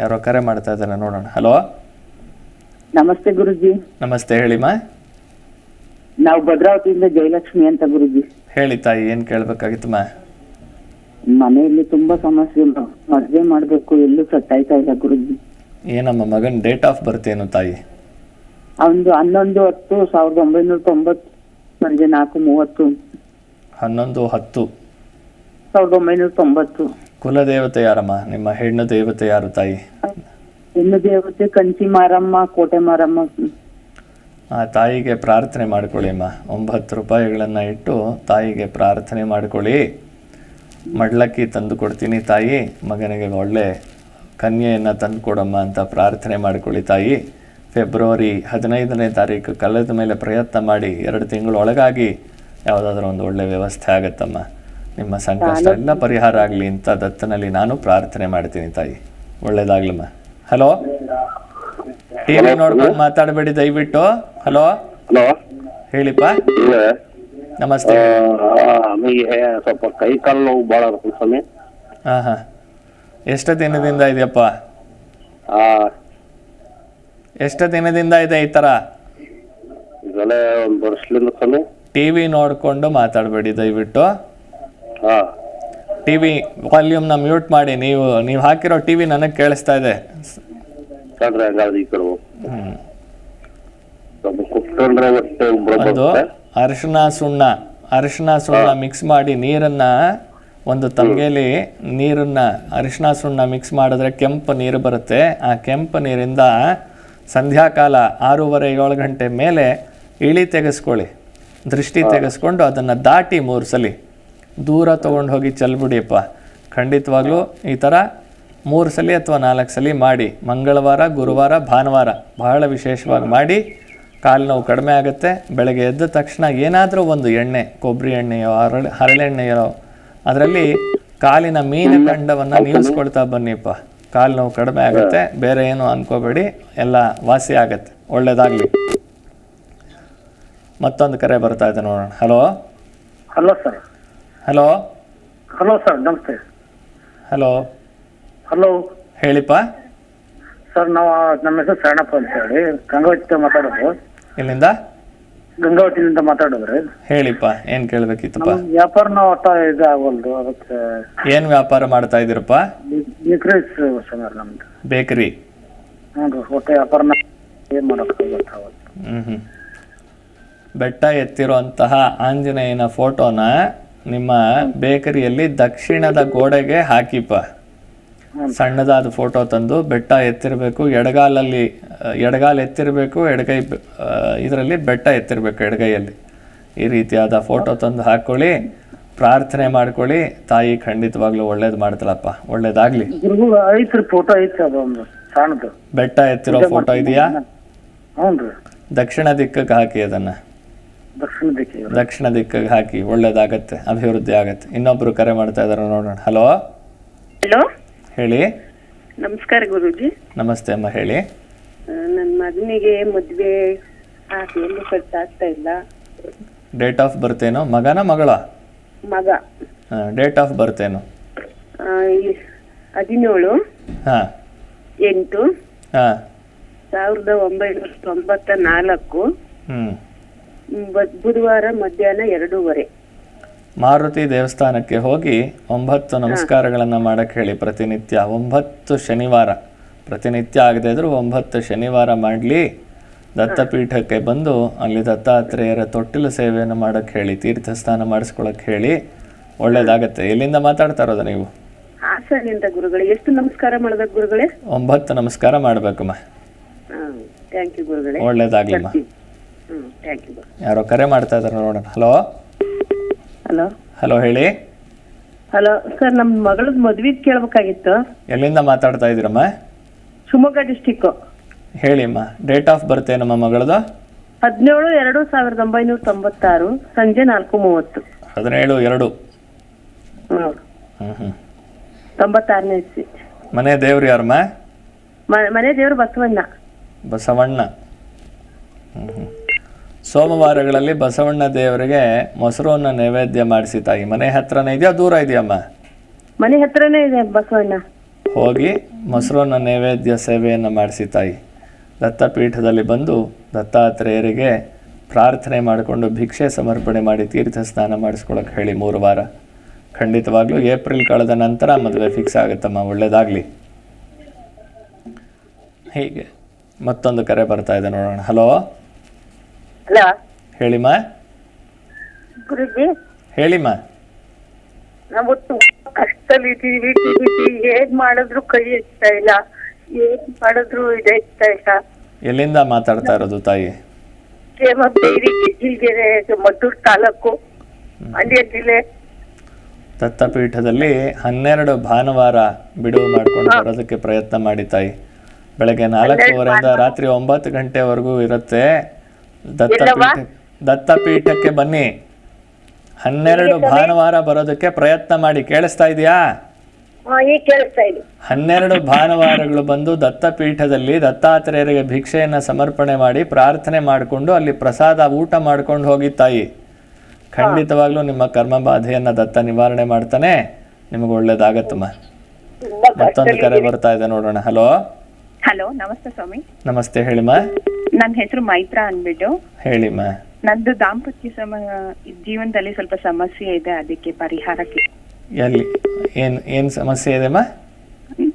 ಯಾರೋ ಕರೆ ಮಾಡ್ತಾ ಇದ್ದಾರೆ ನೋಡೋಣ. ಹಲೋ ನಮಸ್ತೆ ಗುರುಜಿ. ನಮಸ್ತೆ ಹೇಳಿಮ್ಮ ನಾವು ಭದ್ರಾವತಿಯಿಂದ ಜಯಲಕ್ಷ್ಮಿ ಅಂತ ಗುರುಜಿ. ಹೇಳಿ ತಾಯಿ ಏನು ಕೇಳಬೇಕಾಗಿತ್ತಮ್ಮ ಮನೆಯಲ್ಲಿ ತುಂಬಾ ಸಮಸ್ಯೆ ಮ- ಮದ್ವೆ ಮಾಡ್ಬೇಕು ಎಲ್ಲೂ ಸೆಟ್ ಆಯ್ತಾ ಇಲ್ಲ ಗುರುಜಿ. ಏನಮ್ಮ ಮಗನ ಡೇಟ್ ಆಫ್ ಬರ್ತ್ ಏನು ತಾಯಿ? ಅವನು ಹನ್ನೊಂದು ಹತ್ತು ಸಾವಿರದ ಒಂಬೈನೂರ ತೊಂಬತ್ತು ಸಂಜೆ ನಾಲ್ಕು ಮೂವತ್ತು. ಹನ್ನೊಂದು ಹತ್ತು. ಸಾವಿರದ ಒಂಬೈನೂರ ತೊಂಬತ್ತು. ಕುಲದೇವತೆ ಯಾರಮ್ಮ? ನಿಮ್ಮ ಹೆಣ್ಣು ದೇವತೆ ಯಾರು ತಾಯಿ? ಹೆಣ್ಣು ದೇವತೆ ಕಂಚಿ ಮಾರಮ್ಮ ಕೋಟೆ ಮಾರಮ್ಮ. ಆ ತಾಯಿಗೆ ಪ್ರಾರ್ಥನೆ ಮಾಡ್ಕೊಳ್ಳಿ ಅಮ್ಮ ಒಂಬತ್ತು ರೂಪಾಯಿಗಳನ್ನು ಇಟ್ಟು ತಾಯಿಗೆ ಪ್ರಾರ್ಥನೆ ಮಾಡ್ಕೊಳ್ಳಿ. ಮಡ್ಲಕ್ಕಿ ತಂದು ಕೊಡ್ತೀನಿ ತಾಯಿ. ಮಗನಿಗೆ ಒಳ್ಳೆ ಕನ್ಯೆಯನ್ನ ತಂದು ಕೊಡಮ್ಮ ಅಂತ ಪ್ರಾರ್ಥನೆ ಮಾಡ್ಕೊಳ್ಳಿ ತಾಯಿ. ಫೆಬ್ರವರಿ ಹದಿನೈದನೇ ತಾರೀಕು ಕಳೆದ ಮೇಲೆ ಪ್ರಯತ್ನ ಮಾಡಿ ಎರಡು ತಿಂಗಳೊಳಗಾಗಿ ಯಾವುದಾದ್ರೂ ಒಂದು ಒಳ್ಳೆ ವ್ಯವಸ್ಥೆ ಆಗತ್ತಮ್ಮ. ನಿಮ್ಮ ಸಂಕಷ್ಟ ಎಲ್ಲ ಪರಿಹಾರ ಆಗಲಿ ಅಂತ ದತ್ತನಲ್ಲಿ ನಾನು ಪ್ರಾರ್ಥನೆ ಮಾಡ್ತೀನಿ ತಾಯಿ. ಒಳ್ಳೇದಾಗ್ಲಮ್ಮ ಹಲೋ? ಟಿವಿ ನೋಡ್ಕೊಂಡು ಮಾತಾಡಬೇಡಿ ದಯವಿಟ್ಟು. ಹಲೋ? ಹಲೋ? ಹೇಳಿಪ್ಪ. ನಮಸ್ತೆ. ನಮಗೆ ಸ್ವಲ್ಪ ಕೈ ಕಾಲು ನೋವು ಭಾಳ ಸ್ವಾಮಿ. ಹಾಂ ಹಾಂ. ಎಷ್ಟು ದಿನದಿಂದ ಇದೆಯಪ್ಪ? ಆ, ಎಷ್ಟು ದಿನದಿಂದ ಇದೆ ಈ ತರ? ಟಿವಿ ವಿ ಮಾತಾಡಬೇಡಿ ದಯವಿಟ್ಟು. ಟಿ ವಿ ವಾಲ್ಯೂಮ್ನ ಮ್ಯೂಟ್ ಮಾಡಿ ನೀವು ನೀವು ಹಾಕಿರೋ ಟಿ ವಿ ನನಗೆ ಕೇಳಿಸ್ತಾ ಇದೆ. ಒಂದು ಅರಿಶಿನ ಸುಣ್ಣ ಅರಿಶಿನ ಸುಣ್ಣ ಮಿಕ್ಸ್ ಮಾಡಿ ನೀರನ್ನ ಒಂದು ತಂಗೇಲಿ ನೀರನ್ನ ಅರಿಶಿನ ಸುಣ್ಣ ಮಿಕ್ಸ್ ಮಾಡಿದ್ರೆ ಕೆಂಪು ನೀರು ಬರುತ್ತೆ. ಆ ಕೆಂಪು ನೀರಿಂದ ಸಂಧ್ಯಾಕಾಲ ಆರೂವರೆ ಏಳು ಗಂಟೆ ಮೇಲೆ ಇಳಿ ತೆಗೆಸ್ಕೊಳ್ಳಿ. ದೃಷ್ಟಿ ತೆಗೆಸ್ಕೊಂಡು ಅದನ್ನು ದಾಟಿ ಮೂರು ಸಲ. ದೂರ ತೊಗೊಂಡು ಹೋಗಿ ಚೆಲ್ಬಿಡಿಯಪ್ಪ ಖಂಡಿತವಾಗ್ಲೂ ಈ ಥರ ಮೂರು ಸಲ ಅಥವಾ ನಾಲ್ಕು ಸಲ ಮಾಡಿ, ಮಂಗಳವಾರ, ಗುರುವಾರ, ಭಾನುವಾರ ಬಹಳ ವಿಶೇಷವಾಗಿ ಮಾಡಿ, ಕಾಲು ನೋವು ಕಡಿಮೆ ಆಗುತ್ತೆ. ಬೆಳಗ್ಗೆ ಎದ್ದ ತಕ್ಷಣ ಏನಾದರೂ ಒಂದು ಎಣ್ಣೆ ಕೊಬ್ಬರಿ ಎಣ್ಣೆಯೋ ಹರಳೆ ಹರಳೆಣ್ಣೆಯೋ, ಅದರಲ್ಲಿ ಕಾಲಿನ ಮೀನ ಖಂಡವನ್ನು ನೀವಿಸ್ಕೊಳ್ತಾ ಬನ್ನಿಪ್ಪ. ಕಾಲು ನೋವು ಕಡಿಮೆ ಆಗುತ್ತೆ. ಬೇರೆ ಏನು ಅನ್ಕೋಬೇಡಿ. ಎಲ್ಲ ವಾಸಿ ಆಗುತ್ತೆ. ಒಳ್ಳೇದಾಗಲಿ. ಮತ್ತೊಂದು ಕರೆ ಬರ್ತಾ ಇದೆ ನೋಡೋಣ. Hello hello sir hello hello sir ನಮಸ್ತೆ ಹಲೋ ಹಲೋ ಹೇಳಿಪ್ಪ? ಸರ್ ನಾವು ನಮ್ಮ ಹೆಸರು ಶರಣಪ್ಪ ಅಂತ ಹೇಳಿ. ಗಂಗಾವತಿ ಮಾತಾಡೋದು. ಇಲ್ಲಿಂದ ಗಂಗಾವತಿಯಿಂದ ಮಾತಾಡೋದ್ರಿ ಹೇಳಿಪ್ಪ. ಏನು ಕೇಳಬೇಕಿತ್ತಪ್ಪ? ವ್ಯಾಪಾರ ವ್ಯಾಪಾರನ ಒಟ್ಟ ಇದು ಆಗೋಲ್ದು ಅದಕ್ಕೆ ಏನ್ ವ್ಯಾಪಾರ ಮಾಡ್ತಾ ಇದ್ದೀರಪ್ಪ? ಬೇಕ್ರೀಸ್ ಸರ್ ನಮ್ದು. ಬೇಕರಿ ಹ್ಞೂ ರೀ ಒಟ್ಟ ವ್ಯಾಪಾರನ ಏನು ಮಾಡೋಕೆ ಗೊತ್ತಾಗಲ್ಲ ಹ್ಮ್ ಹ್ಮ್. ಬೆಟ್ಟ ಎತ್ತಿರುವಂತಹ ಆಂಜನೇಯನ ಫೋಟೋನ ನಿಮ್ಮ ಬೇಕರಿಯಲ್ಲಿ ದಕ್ಷಿಣದ ಗೋಡೆಗೆ ಹಾಕಿಪ್ಪ. ಸಣ್ಣದಾದ ಫೋಟೋ ತಂದು ಬೆಟ್ಟ ಎತ್ತಿರಬೇಕು ಎಡಗಾಲಲ್ಲಿ ಎಡಗಾಲ ಎತ್ತಿರಬೇಕು ಎಡಗೈ ಇದರಲ್ಲಿ ಬೆಟ್ಟ ಎತ್ತಿರಬೇಕು ಎಡಗೈಯಲ್ಲಿ. ಈ ರೀತಿಯಾದ ಫೋಟೋ ತಂದು ಹಾಕ್ಕೊಳ್ಳಿ ಪ್ರಾರ್ಥನೆ ಮಾಡ್ಕೊಳ್ಳಿ ತಾಯಿ ಖಂಡಿತವಾಗ್ಲೂ ಒಳ್ಳೇದು ಮಾಡ್ತಾಳಪ್ಪ ಒಳ್ಳೇದಾಗ್ಲಿ. ಬೆಟ್ಟ ಎತ್ತಿರೋ ಫೋಟೋ ಇದೆಯಾ? ದಕ್ಷಿಣ ದಿಕ್ಕಕ್ಕೆ ಹಾಕಿ ಅದನ್ನು. ದಕ್ಷಿಣ ದಿಕ್ಕಿಗೆ ದಕ್ಷಿಣ ದಿಕ್ಕಿಗೆ ಹಾಕಿ ಒಳ್ಳೇದಾಗತ್ತೆ ಅಭಿವೃದ್ಧಿ ಆಗತ್ತೆ. ಇನ್ನೊಬ್ರು ಕರೆ ಮಾಡ್ತಾ ಇದಾರೆ ನೋಡೋಣ. ಹಲೋ ಹಲೋ ಹೇಳಿ. ನಮಸ್ಕಾರ ಗುರುಜಿ. ನಮಸ್ತೆ ಅಮ್ಮ ಹೇಳಿ. ನನ್ನ ಮಗನಿಗೆ ಮದ್ವೆ ಎಲ್ಲೂ ಕಟ್ ಆಗ್ತಾ ಇಲ್ಲ. ಡೇಟ್ ಆಫ್ ಬರ್ತ್ ಏನು? ಮಗನ ಮಗಳ? ಮಗ. ಡೇಟ್ ಆಫ್ ಬರ್ತ್ ಏನು? ಆ, ಈ ಹದಿನೇಳು ಹಾಂ. ಎಂಟು ಹಾಂ. ಸಾವಿರದ ಒಂಬೈನೂರ ತೊಂಬತ್ತ ನಾಲ್ಕು ಹ್ಞೂ ಬುಧವಾರ ಮಧ್ಯಾಹ್ನ ಎರಡೂವರೆ. ಮಾರುತಿ ದೇವಸ್ಥಾನಕ್ಕೆ ಹೋಗಿ ಒಂಬತ್ತು ನಮಸ್ಕಾರಗಳನ್ನು ಮಾಡಕ್ಕೆ ಹೇಳಿ ಪ್ರತಿನಿತ್ಯ. ಒಂಬತ್ತು ಶನಿವಾರ. ಪ್ರತಿನಿತ್ಯ ಆಗದೇ ಇದ್ರೂ ಒಂಬತ್ತು ಶನಿವಾರ ಮಾಡಲಿ. ದತ್ತಪೀಠಕ್ಕೆ ಬಂದು ಅಲ್ಲಿ ದತ್ತಾತ್ರೇಯರ ತೊಟ್ಟಿಲು ಸೇವೆಯನ್ನು ಮಾಡಕ್ಕೆ ಹೇಳಿ ತೀರ್ಥ ಸ್ನಾನ ಮಾಡಿಸ್ಕೊಳಕ್ಕೆ ಹೇಳಿ ಒಳ್ಳೇದಾಗತ್ತೆ. ಎಲ್ಲಿಂದ ಮಾತಾಡ್ತಾ ಇರೋದು ನೀವು? ಹಾಸನಿಂದ ಗುರುಗಳೇ. ಎಷ್ಟು ನಮಸ್ಕಾರ ಮಾಡ್ಬೇಕು ಗುರುಗಳೇ? ಒಂಬತ್ತು ನಮಸ್ಕಾರ ಮಾಡಬೇಕಮ್ಮ ಹಾಂ ಥ್ಯಾಂಕ್ ಯು ಗುರುಗಳೇ. ಒಳ್ಳೇದಾಗ್ಲಿಮ್ಮ ಯಾರೋ ಕರೆ ಮಾಡ್ತಾ ಇದ್ದಾರೆ ನೋಡೋಣ. ಹಲೋ ಹಲೋ ಹಲೋ ಹೇಳಿ. ಹಲೋ ಸರ್ ನಮ್ಮ ಮಗಳದ್ ಮದ್ವೆ ಕೇಳಬೇಕಾಗಿತ್ತು. ಎಲ್ಲಿಂದ ಮಾತಾಡ್ತಾ ಇದ್ದೀರಮ್ಮ? ಶಿವಮೊಗ್ಗ ಹೇಳಿ ಅಮ್ಮ. ಡೇಟ್ ಆಫ್ ಬರ್ತ್ ಏನಮ್ಮ ಮಗಳದು? ಹದಿನೇಳು ಎರಡು ಸಾವಿರದ ಒಂಬೈನೂರ ತೊಂಬತ್ತಾರು ಸಂಜೆ ನಾಲ್ಕು ಮೂವತ್ತು. ಹದಿನೇಳು ಎರಡು. ಹ್ಮ್. ಹ್ಞೂ ಹ್ಞೂ ತೊಂಬತ್ತಾರನೇ ಇಸ್ವಿ ಮನೆ ದೇವ್ರು ಯಾರಮ್ಮ? ಮ- ಮನೆ ದೇವರು ಬಸವಣ್ಣ. ಬಸವಣ್ಣ. ಹ್ಮ್. ಸೋಮವಾರಗಳಲ್ಲಿ ಬಸವಣ್ಣ ದೇವರಿಗೆ ಮೊಸರನ್ನ ನೈವೇದ್ಯ ಮಾಡಿಸಿ ತಾಯಿ. ಮನೆ ಹತ್ರನೇ ಇದೆಯಾ? ದೂರ ಇದೆಯಮ್ಮ? ಮನೆ ಹತ್ರನೇ ಇದೆ ಬಸವಣ್ಣ. ಹೋಗಿ ಮೊಸರನ್ನ ನೈವೇದ್ಯ ಸೇವೆಯನ್ನು ಮಾಡಿಸಿ ತಾಯಿ. ದತ್ತಪೀಠದಲ್ಲಿ ಬಂದು ದತ್ತಾತ್ರೇಯರಿಗೆ ಪ್ರಾರ್ಥನೆ ಮಾಡಿಕೊಂಡು ಭಿಕ್ಷೆ ಸಮರ್ಪಣೆ ಮಾಡಿ ತೀರ್ಥ ಸ್ನಾನ ಮಾಡಿಸ್ಕೊಳಕ್ಕೆ ಹೇಳಿ ಮೂರು ವಾರ. ಖಂಡಿತವಾಗ್ಲೂ ಏಪ್ರಿಲ್ ಕಳೆದ ನಂತರ ಮದುವೆ ಫಿಕ್ಸ್ ಆಗುತ್ತಮ್ಮ ಒಳ್ಳೇದಾಗಲಿ. ಹೀಗೆ ಮತ್ತೊಂದು ಕರೆ ಬರ್ತಾ ಇದೆ ನೋಡೋಣ. ಹಲೋ? ಹಲೋ. ಹೇಳಿಮ್ಮ. ಗುರುಜಿ. ಹೇಳಿಮ್ಮ. ನಾವು ತುಂಬಾ ಕಷ್ಟದಲ್ಲಿದ್ದೀವಿ ಏನ್ ಮಾಡಿದ್ರು ಕೈ ಎತ್ತಾ ಇಲ್ಲ. ಏನ್ ಮಾಡಿದ್ರು ಇದೆ ಎತ್ತಾ ಇಲ್ಲ. ಎಲ್ಲಿಂದ ಮಾತಾಡ್ತಾ ಇರೋದು ತಾಯಿ? ಕೇಮಬೇರಿ ಜಿಲ್ಲೆಗೆ ಮದ್ದೂರು ತಾಲೂಕು. ಮಂಡ್ಯ ಜಿಲ್ಲೆ ದತ್ತಪೀಠದಲ್ಲಿ ಹನ್ನೆರಡು ಭಾನುವಾರ ಬಿಡುವು ಮಾಡ್ಕೊಂಡು ಬರೋದಕ್ಕೆ ಪ್ರಯತ್ನ ಮಾಡಿ ತಾಯಿ. ಬೆಳಗ್ಗೆ ನಾಲ್ಕೂವರೆಯಿಂದ ರಾತ್ರಿ ಒಂಬತ್ತು ಗಂಟೆವರೆಗೂ ಇರುತ್ತೆ. ದತ್ತಪೀಠ ದತ್ತಪೀಠಕ್ಕೆ ಬನ್ನಿ. ಹನ್ನೆರಡು ಭಾನುವಾರ ಬರೋದಕ್ಕೆ ಪ್ರಯತ್ನ ಮಾಡಿ. ಕೇಳಿಸ್ತಾ ಇದೆಯಾ? ಹನ್ನೆರಡು ಭಾನುವಾರಗಳು ಬಂದು ದತ್ತಪೀಠದಲ್ಲಿ ದತ್ತಾತ್ರೇಯರಿಗೆ ಭಿಕ್ಷೆಯನ್ನ ಸಮರ್ಪಣೆ ಮಾಡಿ ಪ್ರಾರ್ಥನೆ ಮಾಡಿಕೊಂಡು ಅಲ್ಲಿ ಪ್ರಸಾದ ಊಟ ಮಾಡ್ಕೊಂಡು ಹೋಗಿ ತಾಯಿ. ಖಂಡಿತವಾಗ್ಲೂ ನಿಮ್ಮ ಕರ್ಮ ಬಾಧೆಯನ್ನ ದತ್ತ ನಿವಾರಣೆ ಮಾಡ್ತಾನೆ. ನಿಮಗೆ ಒಳ್ಳೇದಾಗತ್ತಮ್ಮ. ಮತ್ತೊಂದು ಕರೆ ಬರ್ತಾ ಇದೆ ನೋಡೋಣ. ಹಲೋ? ಹಲೋ ನಮಸ್ತೆ ಸ್ವಾಮಿ. ನಮಸ್ತೆ ಹೇಳಿಮ್ಮ. ನನ್ನ ಹೆಸರು ಮೈತ್ರಾ ಅಂದ್ಬಿಟ್ಟು. ಮಾ. ನಂದು ದಾಂಪತ್ಯ ಸಮ ಜೀವನದಲ್ಲಿ ಸ್ವಲ್ಪ ಸಮಸ್ಯೆ ಇದೆ ಅದಕ್ಕೆ ಪರಿಹಾರಕ್ಕೆ ಎಲ್ಲಿ? ಏನ್ ಏನ್ ಸಮಸ್ಯೆ ಇದೆಮ್ಮ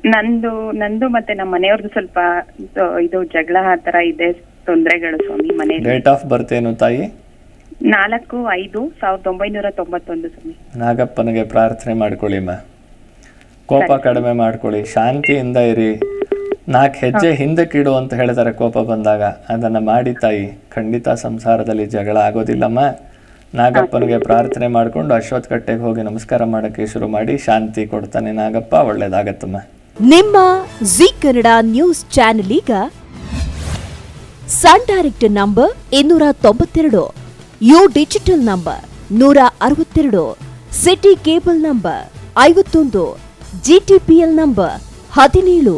ನಂದು ನಂದು ಮತ್ತೆ ನಮ್ಮ ಮನೆಯವ್ರದ್ದು ಸ್ವಲ್ಪ ಇದು- ಇದು ಜಗಳ ಆ ತರ ಇದೆ ತೊಂದರೆಗಳು ಸ್ವಾಮಿ ಮನೆ ಡೇಟ್ ಆಫ್ ಬರ್ತ್ ಏನು ತಾಯಿ? ನಾಲ್ಕು ಐದು ಸಾವಿರದ ಒಂಬೈನೂರ ತೊಂಬತ್ತೊಂದು ಸ್ವಾಮಿ. ನಾಗಪ್ಪನಿಗೆ ಪ್ರಾರ್ಥನೆ ಮಾಡ್ಕೊಳ್ಳಿ ಮಾ. ಕೋಪ ಕಡಿಮೆ ಮಾಡ್ಕೊಳ್ಳಿ. ಶಾಂತಿಯಿಂದ ಇರಿ. ನಾಲ್ಕು ಹೆಜ್ಜೆ ಹಿಂದಕ್ಕಿಡು ಅಂತ ಹೇಳ್ತಾರೆ ಕೋಪ ಬಂದಾಗ. ಅದನ್ನು ಮಾಡಿ ತಾಯಿ ಖಂಡಿತ ಸಂಸಾರದಲ್ಲಿ ಜಗಳ ಆಗೋದಿಲ್ಲಮ್ಮ. ನಾಗಪ್ಪನಿಗೆ ಪ್ರಾರ್ಥನೆ ಮಾಡಿಕೊಂಡು ಅಶ್ವತ್ಥ ಕಟ್ಟೆಗೆ ಹೋಗಿ ನಮಸ್ಕಾರ ಮಾಡೋಕ್ಕೆ ಶುರು ಮಾಡಿ ಶಾಂತಿ ಕೊಡ್ತಾನೆ ನಾಗಪ್ಪ ಒಳ್ಳೇದಾಗತ್ತಮ್ಮ. ನಿಮ್ಮ ಜಿ ಕನ್ನಡ ನ್ಯೂಸ್ ಚಾನೆಲ್ ಈಗ ಸನ್ ಡೈರೆಕ್ಟ್ ನಂಬರ್ ಇನ್ನೂರ ತೊಂಬತ್ತೆರಡು ಯು ಡಿಜಿಟಲ್ ನಂಬರ್ ನೂರ ಅರವತ್ತೆರಡು ಸಿಟಿ ಕೇಬಲ್ ನಂಬರ್ ಐವತ್ತೊಂದು ಜಿಟಿಪಿಎಲ್ ನಂಬರ್ ಹದಿನೇಳು.